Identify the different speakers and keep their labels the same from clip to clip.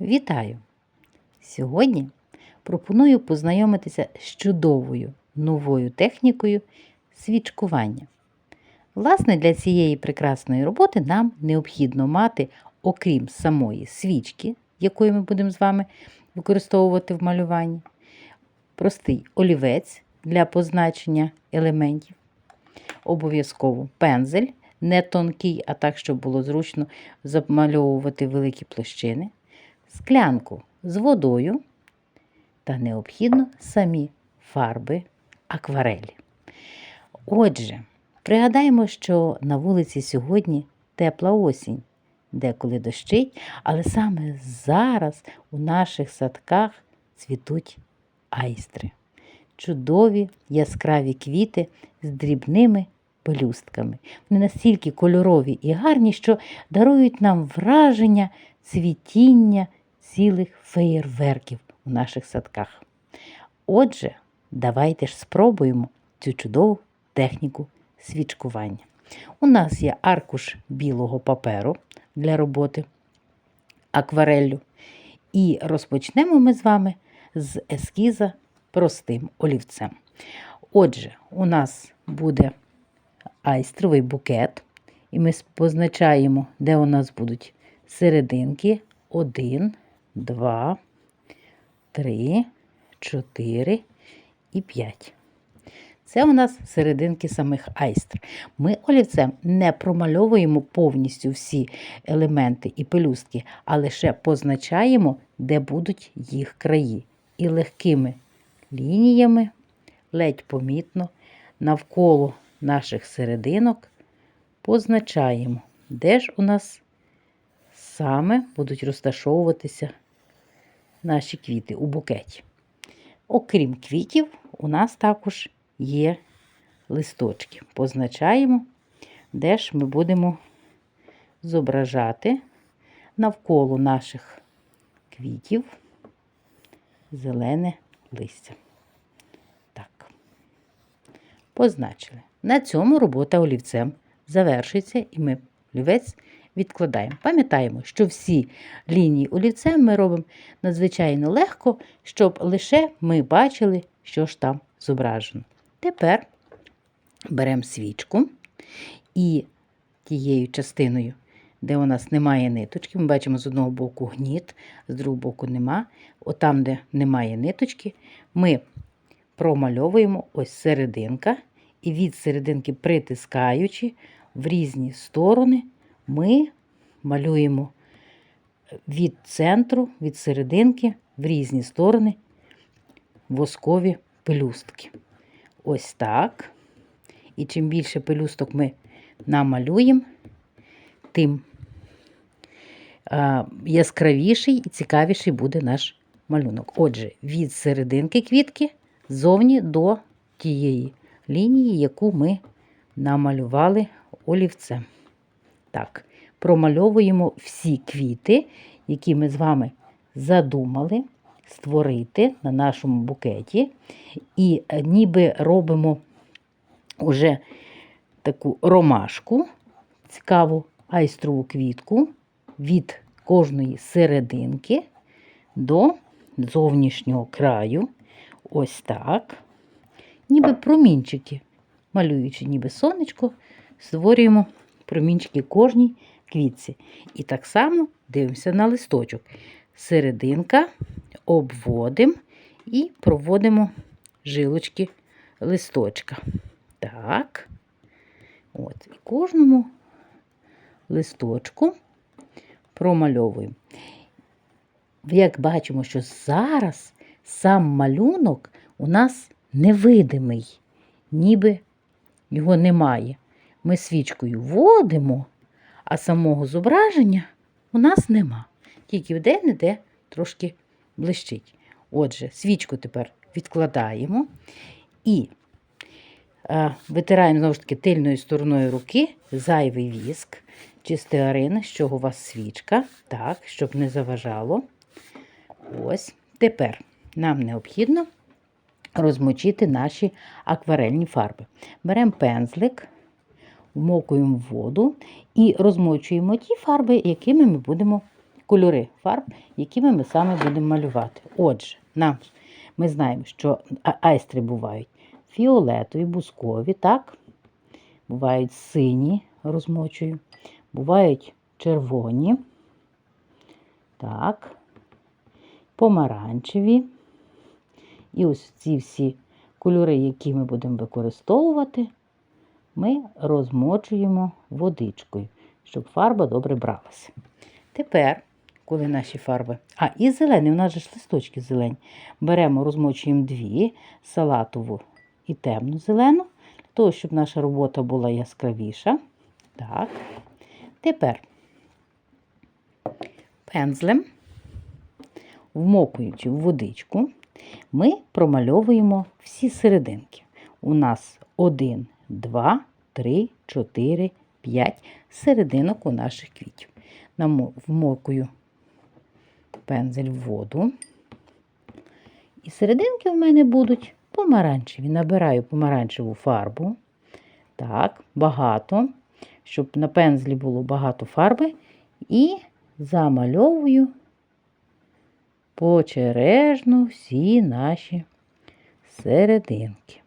Speaker 1: Вітаю! Сьогодні пропоную познайомитися з чудовою новою технікою свічкування. Власне, для цієї прекрасної роботи нам необхідно мати, окрім самої свічки, якою ми будемо з вами використовувати в малюванні, простий олівець для позначення елементів, обов'язково пензель, не тонкий, а так, щоб було зручно замальовувати великі площини, склянку з водою та необхідно самі фарби акварелі. Отже, пригадаємо, що на вулиці сьогодні тепла осінь, деколи дощить, але саме зараз у наших садках цвітуть айстри. Чудові яскраві квіти з дрібними пелюстками. Вони настільки кольорові і гарні, що дарують нам враження цвітіння цілих феєрверків у наших садках. Отже, давайте ж спробуємо цю чудову техніку свічкування. У нас є аркуш білого паперу для роботи аквареллю. І розпочнемо ми з вами з ескіза простим олівцем. Отже, у нас буде айстровий букет, і ми позначаємо, де у нас будуть серединки. Один, два, три, чотири і п'ять. Це у нас серединки самих айстр. Ми олівцем не промальовуємо повністю всі елементи і пелюстки, а лише позначаємо, де будуть їх краї. І легкими лініями, ледь помітно, навколо наших серединок позначаємо, де ж у нас саме будуть розташовуватися наші квіти у букеті. Окрім квітів, у нас також є листочки. Позначаємо, де ж ми будемо зображати навколо наших квітів зелене листя. Так, позначили. На цьому робота олівцем завершиться, і ми олівець відкладаємо. Пам'ятаємо, що всі лінії олівцем ми робимо надзвичайно легко, щоб лише ми бачили, що ж там зображено. Тепер беремо свічку і тією частиною, де у нас немає ниточки, ми бачимо з одного боку гніт, з другого боку нема. Отам, де немає ниточки, ми промальовуємо ось серединка, і від серединки притискаючи в різні сторони, ми малюємо від центру, від серединки в різні сторони воскові пелюстки. Ось так. І чим більше пелюсток ми намалюємо, тим яскравіший і цікавіший буде наш малюнок. Отже, від серединки квітки зовні до тієї лінії, яку ми намалювали олівцем. Так, промальовуємо всі квіти, які ми з вами задумали створити на нашому букеті. І е, ніби робимо уже таку ромашку, цікаву айстрову квітку від кожної серединки до зовнішнього краю. Ось так. Ніби промінчики, малюючи ніби сонечко, створюємо промінчики кожній квітці. І так само дивимося на листочок. Серединка обводимо і проводимо жилочки листочка. Так. От, і кожному листочку промальовуємо. Як бачимо, що зараз сам малюнок у нас невидимий, ніби його немає. Ми свічкою водимо, а самого зображення у нас нема. Тільки де-не-де трошки блищить. Отже, свічку тепер відкладаємо і е, витираємо знову ж таки тильною стороною руки зайвий віск чи стеарин, з чого у вас свічка, так, щоб не заважало. Ось. Тепер нам необхідно розмочити наші акварельні фарби. Беремо пензлик, вмокуємо воду і розмочуємо ті фарби, якими ми будемо кольори фарб, якими ми саме будемо малювати. Отже, нам, ми знаємо, що айстри бувають фіолетові, бускові, так? Бувають сині, розмочую, бувають червоні, так, помаранчеві. І ось ці всі кольори, які ми будемо використовувати, ми розмочуємо водичкою, щоб фарба добре бралася. Тепер, коли наші фарби. А, і зелений, у нас же ж листочки зелені. Беремо, розмочуємо дві салатову і темну зелену, для того, щоб наша робота була яскравіша. Так. Тепер пензлем, вмокуючи в водичку, ми промальовуємо всі серединки. У нас 1, 2, 3, 4, 5 серединок у наших квітів. Вмокую пензель в воду. І серединки в мене будуть помаранчеві. Набираю помаранчеву фарбу. Так, багато, щоб на пензлі було багато фарби. І замальовую почережно всі наші серединки.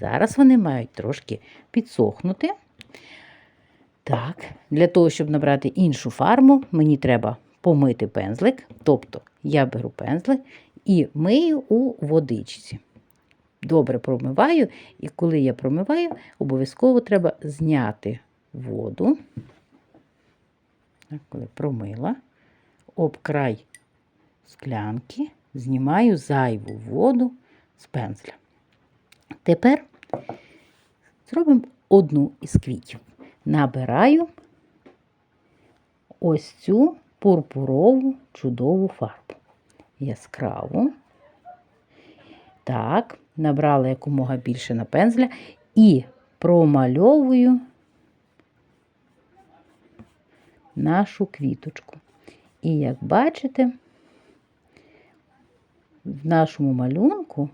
Speaker 1: Зараз вони мають трошки підсохнути. Так, для того, щоб набрати іншу фарбу, мені треба помити пензлик. Тобто я беру пензлик і мию у водичці. Добре промиваю, і коли я промиваю, обов'язково треба зняти воду. Так, коли промила, об край склянки знімаю зайву воду з пензля. Тепер зробимо одну із квітів. Набираю ось цю пурпурову чудову фарбу. Яскраву. Так, набрала якомога більше на пензля і промальовую нашу квіточку. І як бачите, в нашому малюнку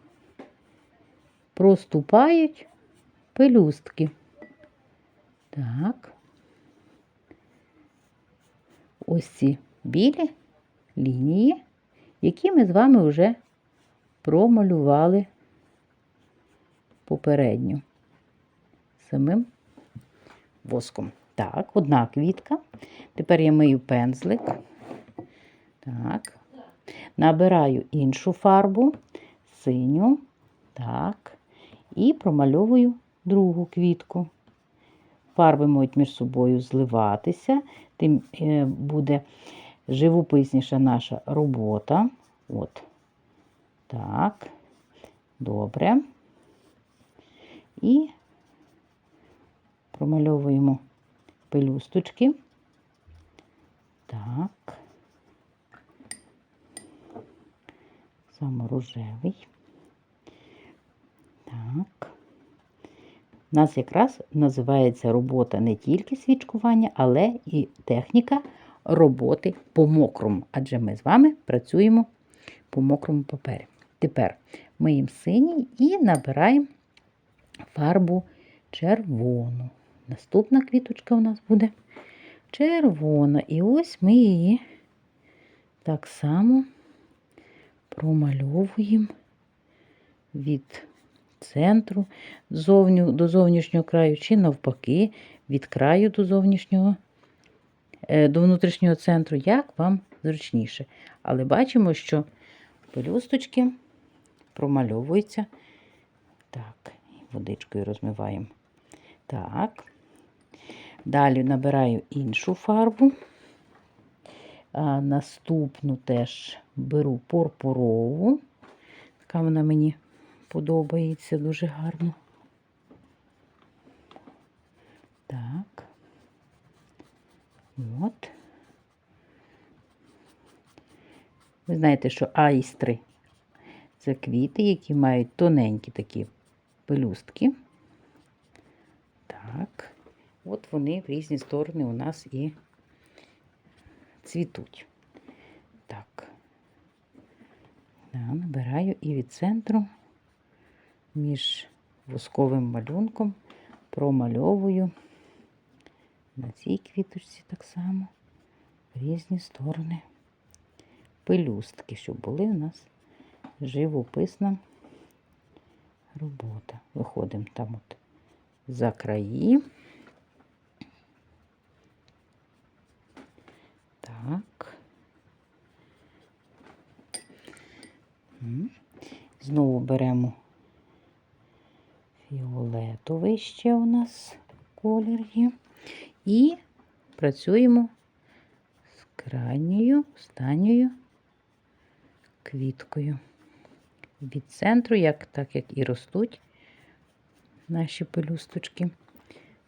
Speaker 1: проступають пелюстки. Так. Ось ці білі лінії, які ми з вами вже промалювали попередньо самим воском. Так, одна квітка. Тепер я мию пензлик. Так. Набираю іншу фарбу, синю. Так. І промальовую другу квітку. Фарби можуть між собою зливатися, тим е, буде живописніша наша робота. От. Так. Добре. І промальовуємо пелюсточки. Так. Саме рожевий. Так. У нас якраз називається робота не тільки свічкування, але і техніка роботи по мокрому. Адже ми з вами працюємо по мокрому папері. Тепер миємо синій і набираємо фарбу червону. Наступна квіточка у нас буде червона. І ось ми її так само промальовуємо від центру зовню, до зовнішнього краю, чи навпаки, від краю до зовнішнього, е, до внутрішнього центру, як вам зручніше. Але бачимо, що пелюсточки промальовуються. Так, водичкою розмиваємо. Так. Далі набираю іншу фарбу. А наступну теж беру пурпурову. Така вона мені подобається дуже гарно. Так. От. Ви знаєте, що айстри це квіти, які мають тоненькі такі пелюстки. Так. От вони в різні сторони у нас і цвітуть. Так. Набираю і від центру між восковим малюнком промальовую на цій квіточці так само в різні сторони пелюстки, щоб були у нас живописна робота. Виходимо там от за краї. Так. Знову беремо фіолетовий ще у нас колір є. І працюємо з крайньою, останньою квіткою. Від центру, як, так як і ростуть наші пелюсточки,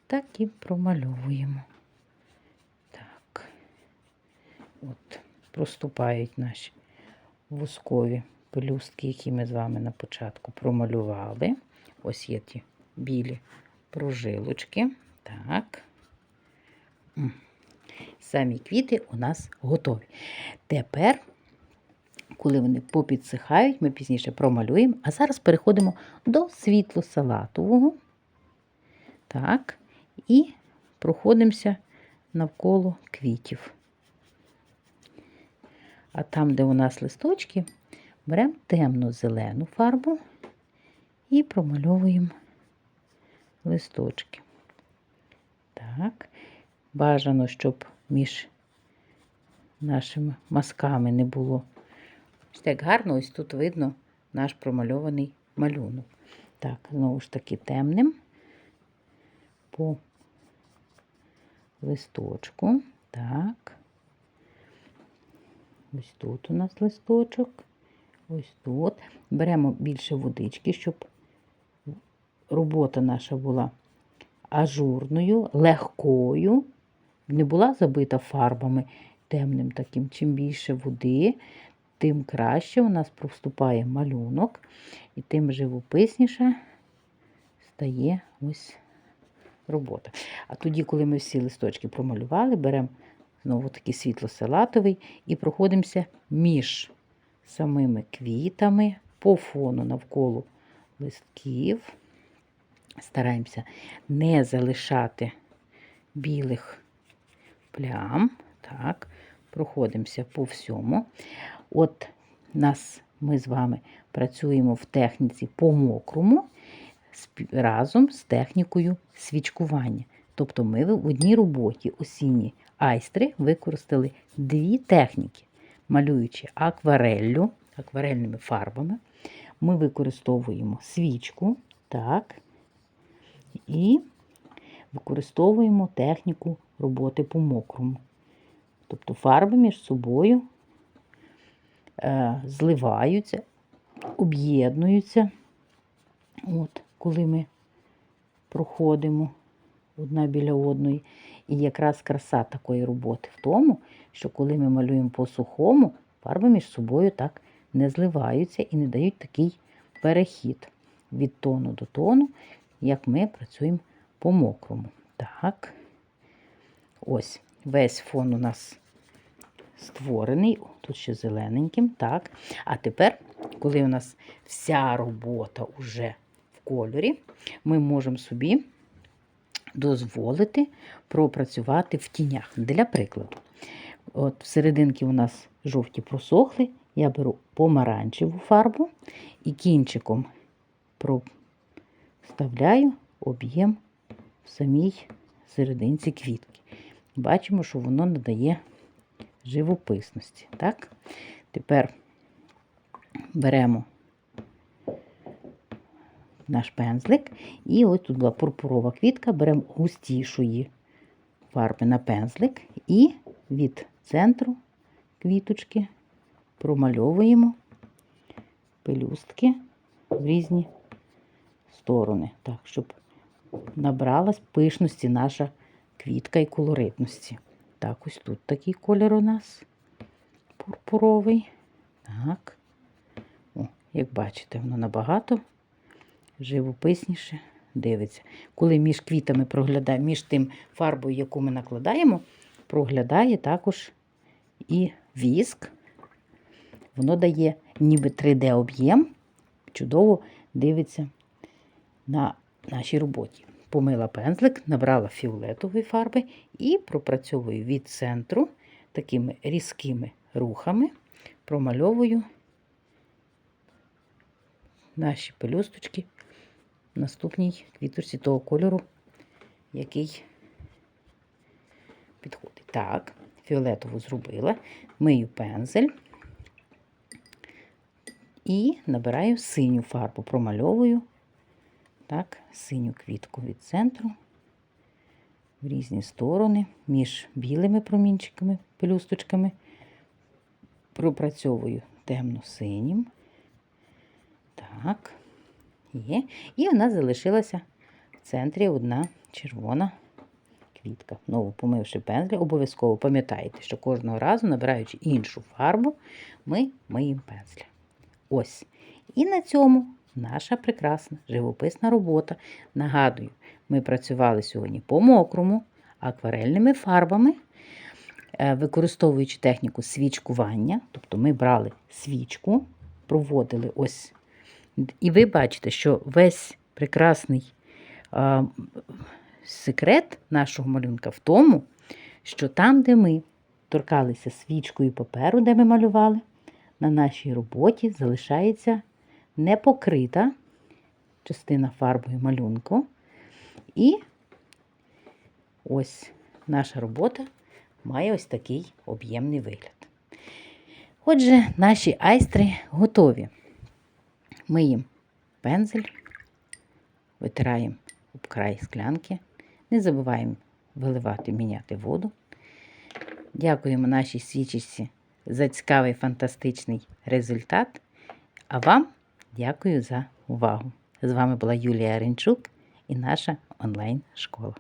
Speaker 1: так і промальовуємо. Так, от, проступають наші вузкові пелюстки, які ми з вами на початку промалювали. Ось є ті білі прожилочки. Так. Самі квіти у нас готові. Тепер, коли вони попідсихають, ми пізніше промалюємо. А зараз переходимо до світло-салатового. Так. І проходимося навколо квітів. А там, де у нас листочки, беремо темно-зелену фарбу і промальовуємо листочки. Так. Бажано, щоб між нашими мазками не було. Ось так гарно, ось тут видно наш промальований малюнок. Так, знову ж таки темним по листочку. Так. Ось тут у нас листочок. Ось тут. Беремо більше водички, щоб робота наша була ажурною, легкою, не була забита фарбами темним таким. Чим більше води, тим краще у нас проступає малюнок, і тим живописніше стає ось робота. А тоді, коли ми всі листочки промалювали, беремо знову таки світло-салатовий і проходимося між самими квітами по фону навколо листків. Стараємося не залишати білих плям. Так, проходимося по всьому. От нас ми з вами працюємо в техніці по мокрому разом з технікою свічкування. Тобто ми в одній роботі осінні айстри використали дві техніки, малюючи аквареллю, акварельними фарбами. Ми використовуємо свічку, так, і використовуємо техніку роботи по мокрому. Тобто фарби між собою е, зливаються, об'єднуються. От, коли ми проходимо одна біля одної. І якраз краса такої роботи в тому, що коли ми малюємо по сухому, фарби між собою так не зливаються і не дають такий перехід від тону до тону, як ми працюємо по мокрому. Так, ось весь фон у нас створений, тут ще зелененьким. Так. А тепер, коли у нас вся робота вже в кольорі, ми можемо собі дозволити пропрацювати в тінях. Для прикладу, от всерединки у нас жовті просохли, я беру помаранчеву фарбу і кінчиком проставляю об'єм в самій серединці квітки. Бачимо, що воно надає живописності. Так? Тепер беремо наш пензлик. І ось тут була пурпурова квітка, беремо густішої фарби на пензлик і від центру квіточки промальовуємо пелюстки в різні сторони, так, щоб набралась пишності наша квітка і колоритності. Так, ось тут такий колір у нас пурпуровий. Так. О, як бачите, воно набагато живописніше дивиться. Коли між квітами проглядає, між тим фарбою, яку ми накладаємо, проглядає також і віск. Воно дає ніби 3D-об'єм, чудово дивиться на нашій роботі. Помила пензлик, набрала фіолетової фарби і пропрацьовую від центру такими різкими рухами промальовую наші пелюсточки в наступній квіточці того кольору, який підходить. Так, фіолетову зробила, мию пензель і набираю синю фарбу, промальовую так, синю квітку від центру в різні сторони, між білими промінчиками, пелюсточками. Пропрацьовую темно-синім. Так, є. І в нас залишилася в центрі одна червона квітка. Знову помивши пензля, обов'язково пам'ятайте, що кожного разу, набираючи іншу фарбу, ми миємо пензля. Ось. І на цьому наша прекрасна живописна робота. Нагадую, ми працювали сьогодні по мокрому, акварельними фарбами, е, використовуючи техніку свічкування. Тобто ми брали свічку, проводили ось. І ви бачите, що весь прекрасний а, секрет нашого малюнка в тому, що там, де ми торкалися свічкою паперу, де ми малювали, на нашій роботі залишається непокрита частина фарбою малюнку. І ось наша робота має ось такий об'ємний вигляд. Отже, наші айстри готові. Миємо пензель, витираємо об край склянки. Не забуваємо виливати, міняти воду. Дякуємо нашій свічечці за цікавий фантастичний результат. А вам дякую за увагу. З вами була Юлія Ренчук і наша онлайн-школа.